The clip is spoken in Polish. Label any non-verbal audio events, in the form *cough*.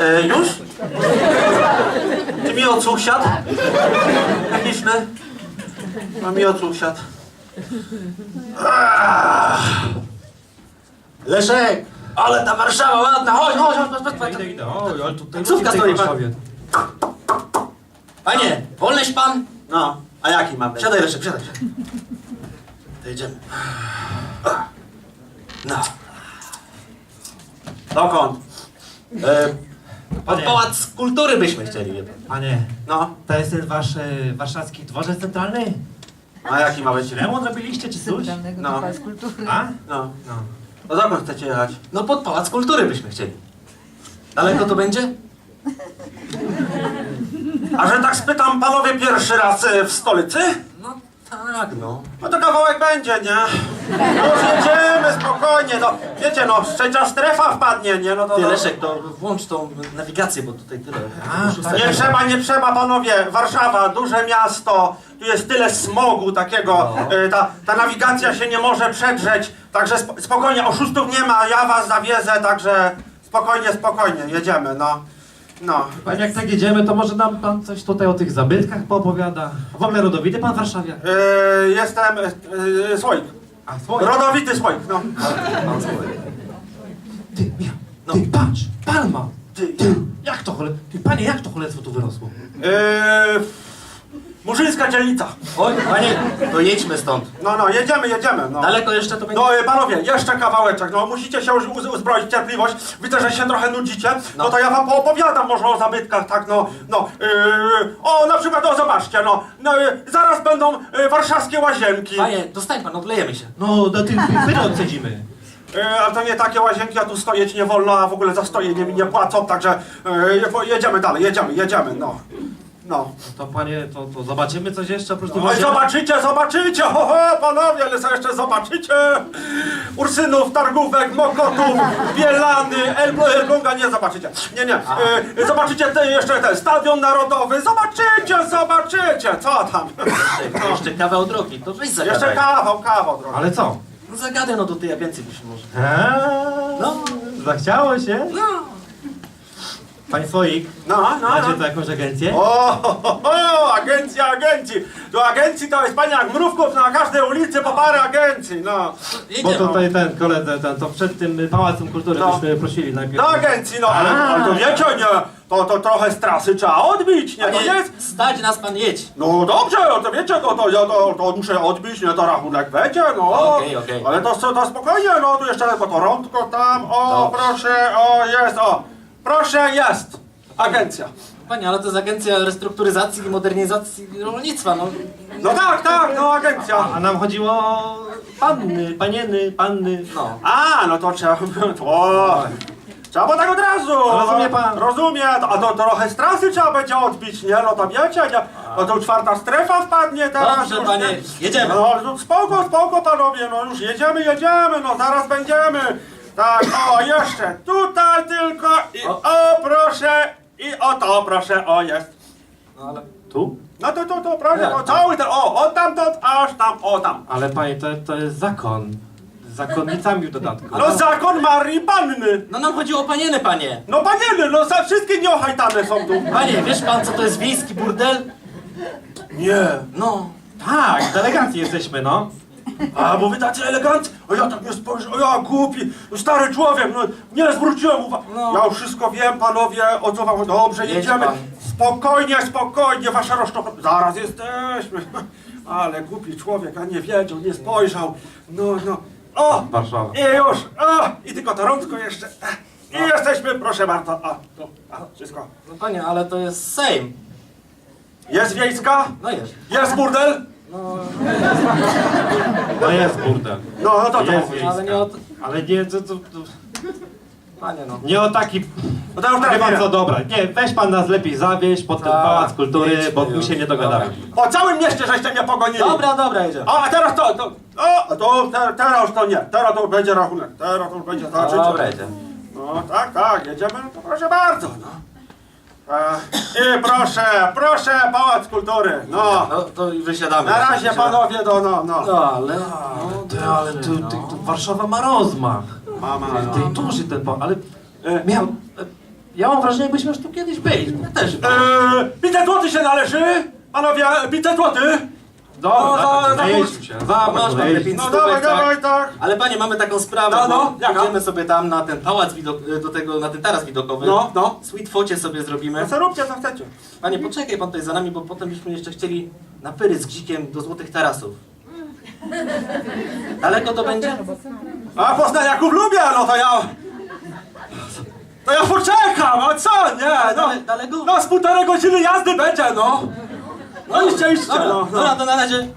E, już? Ty mi odsłuch siadł? Techniczny? No mi odsłuch siadł. Leszek! Ale ta Warszawa ładna! Chodź, chodź, chodź, chodź, chodź, chodź. Idę, idę. O, ale tutaj Taksówka ludzi w tej stoi. Warszawie. Panie, wolnyś pan? No, a jaki mamy? Siadaj Leszek, siadaj. siadaj. To jedziemy. No. Dokąd? E, pod Panie. Pałac Kultury byśmy chcieli, wie pan. Panie, No, to jest ten wasz e, warszawski dworzec centralny? a jaki ma być? Remont robiliście czy coś? Centralnego No. no. Kultury. A? No. No. No dokąd chcecie jechać? No pod Pałac Kultury byśmy chcieli. Daleko to będzie? A że tak spytam, panowie pierwszy raz e, w stolicy? No tak, no. No to kawałek będzie, nie? No już jedziemy, spokojnie, no. Wiecie, no, trzecia strefa wpadnie, nie? No to... Ty no. Leszek, to włącz tą nawigację, bo tutaj tyle. A, tak. Nie trzeba, nie trzeba, panowie. Warszawa, duże miasto. Tu jest tyle smogu takiego. e, Ta, ta nawigacja się nie może przedrzeć. Także sp spokojnie, oszustów nie ma. Ja was zawiezę, także spokojnie, spokojnie. Jedziemy, no. No. Panie, jak tak jedziemy, to może nam pan coś tutaj o tych zabytkach poopowiada? W ogóle rodowity pan w Warszawie? E, jestem e, e, Słoik. A, swoje. Rodowity Słoik, no. Ty, Michał, no. ty, patrz, palma! Ty, Ty, jak to chole... Ty, panie, jak to cholerstwo tu wyrosło? e, Murzyńska dzielnica. Oj, panie, to jedźmy stąd. No, no, jedziemy, jedziemy, no. Daleko jeszcze to będzie? No e, panowie, jeszcze kawałeczek, no musicie się już uz- uzbroić cierpliwość. Widzę, że się trochę nudzicie. No, No. to ja wam poopowiadam może o zabytkach, tak no, no. Yy, o, na przykład, o zobaczcie, no. no yy, zaraz będą yy, warszawskie łazienki. Panie, dostań pan, odlejemy się. No, do tych pyry odsadzimy. Yy, ale to nie takie łazienki, a tu stoić nie wolno, a w ogóle za stoję nie, nie płacą, także yy, jedziemy dalej, jedziemy, jedziemy, no. No. To panie, to, to zobaczymy coś jeszcze oprócz tych Oj, zobaczycie, zobaczycie, ho, ho, panowie, ale co jeszcze zobaczycie? Ursynów, Targówek, Mokotów, Bielany, Elblo, Elbląga, nie zobaczycie. Nie, nie, e, zobaczycie te, jeszcze ten Stadion Narodowy, zobaczycie, zobaczycie, co tam? Jeszcze, jeszcze kawał drogi, to weź zagadaj. Jeszcze kawał, kawał, drogi. Ale co? No zagadaj no do tej agencji byśmy może. Eee, No. Zachciało się? No. Panie Swoik, No, no, macie tu no. jakąś agencję? O, ho, ho, ho, agencja agencji. Do agencji to jest pani jak mrówków na każdej ulicy po parę agencji, no. Bo tutaj ten koledzy, ten, to przed tym Pałacem Kultury No. byśmy prosili najpierw. Do agencji, no, ale, A. ale to wiecie, nie, to, to trochę z trasy trzeba odbić, nie, to nie jest... stać nas pan, jedź. No dobrze, no to wiecie, to, to, ja to, to muszę odbić, nie, to rachunek będzie, no. Okej, okej. Ale to, to spokojnie, no, tu jeszcze bo to rądko tam, o, Dobrze. proszę, o, jest, o. Proszę, jest. Agencja. Panie, ale to jest agencja restrukturyzacji i modernizacji rolnictwa, no. No tak, tak, no, agencja. A nam chodziło o panny, panieny, panny. No. A, no to trzeba, *laughs* o, trzeba było tak od razu. Rozumie pan? Rozumie, to- a to trochę z trasy trzeba będzie odbić, nie, no to wiecie, nie, no to czwarta strefa wpadnie teraz. Dobrze, już, panie, nie? jedziemy. No, no spoko, spoko panowie, no już jedziemy, jedziemy, no zaraz będziemy. Tak, o, jeszcze tutaj tylko i o, proszę, i o to proszę, o jest. No ale... Tu? No to, to, to, proszę, o, cały ten, o, od tamtąd, aż tam, o tam. Ale panie, to, to jest zakon. Z zakonnicami w dodatku. No zakon Marii Panny. No nam chodziło o panieny, panie. No panieny, no za wszystkie nieohajtane są tu. Panie, wiesz pan co to jest wiejski burdel? Nie. No. Tak, w delegacji jesteśmy, no. A, bo wy tacy eleganccy. O ja tak nie spojrzę, o ja głupi, stary człowiek, no nie zwróciłem uwagi. No. Ja już wszystko wiem, panowie, o co wam, dobrze, Jedź jedziemy. pan. Spokojnie, spokojnie, wasza rozczop... Zaraz jesteśmy. Ale głupi człowiek, a nie wiedział, nie spojrzał. No, no. O! Warszawa. I już, o! I tylko to rączko jeszcze. I No. jesteśmy, proszę bardzo. A, to, a, wszystko. No panie, ale to jest Sejm. Jest wiejska? No jest. Jest burdel? No jest burdel. No, no to to. Jest Ale nie o... Ale nie, to, to, to, Panie no. nie o taki... No to już Wie teraz pan co, dobra, nie, weź pan nas lepiej zawieźć pod ten Tak, Pałac Kultury, jedźmy bo tu już. się nie dogadamy. Po całym mieście żeście mnie pogonili. Dobra, dobra, jedziemy. O, a teraz to, to, o, to te, teraz to nie, teraz to będzie rachunek, teraz to już będzie znaczyć. Dobra, jedziemy. No tak, tak, jedziemy, no to proszę bardzo, no. E, I proszę, proszę, Pałac Kultury. No, No to i wysiadamy. na razie panowie, do, no, no. No ale... No, Ty, ale tu, tu, tu Warszawa ma rozmach. Mama, Ty no. duży ten pan, ale E, miał... Ja mam wrażenie, jakbyśmy już tu kiedyś byli. Ja też. e, 500 zł się należy? Panowie, 500 zł? Dobra, no, no, najedźmy się. Dobra, masz pan te najedźmy. pięć No dawaj, tak? dawaj, tak. Ale panie, mamy taką sprawę, No, no, bo jaka? idziemy sobie tam na ten pałac widok, do tego, na ten taras widokowy. No, no. Sweet focie sobie zrobimy. No co róbcie, co chcecie. Panie, poczekaj pan tutaj za nami, bo potem byśmy jeszcze chcieli na pyry z gzikiem do Złotych Tarasów. Daleko to będzie? A Poznaniaków lubię, no to ja... To ja poczekam, a co, nie, no. Dale, daleko? No z półtorej godziny jazdy będzie, no. No iście, iście, Dobra, no. no. dobra, to na razie.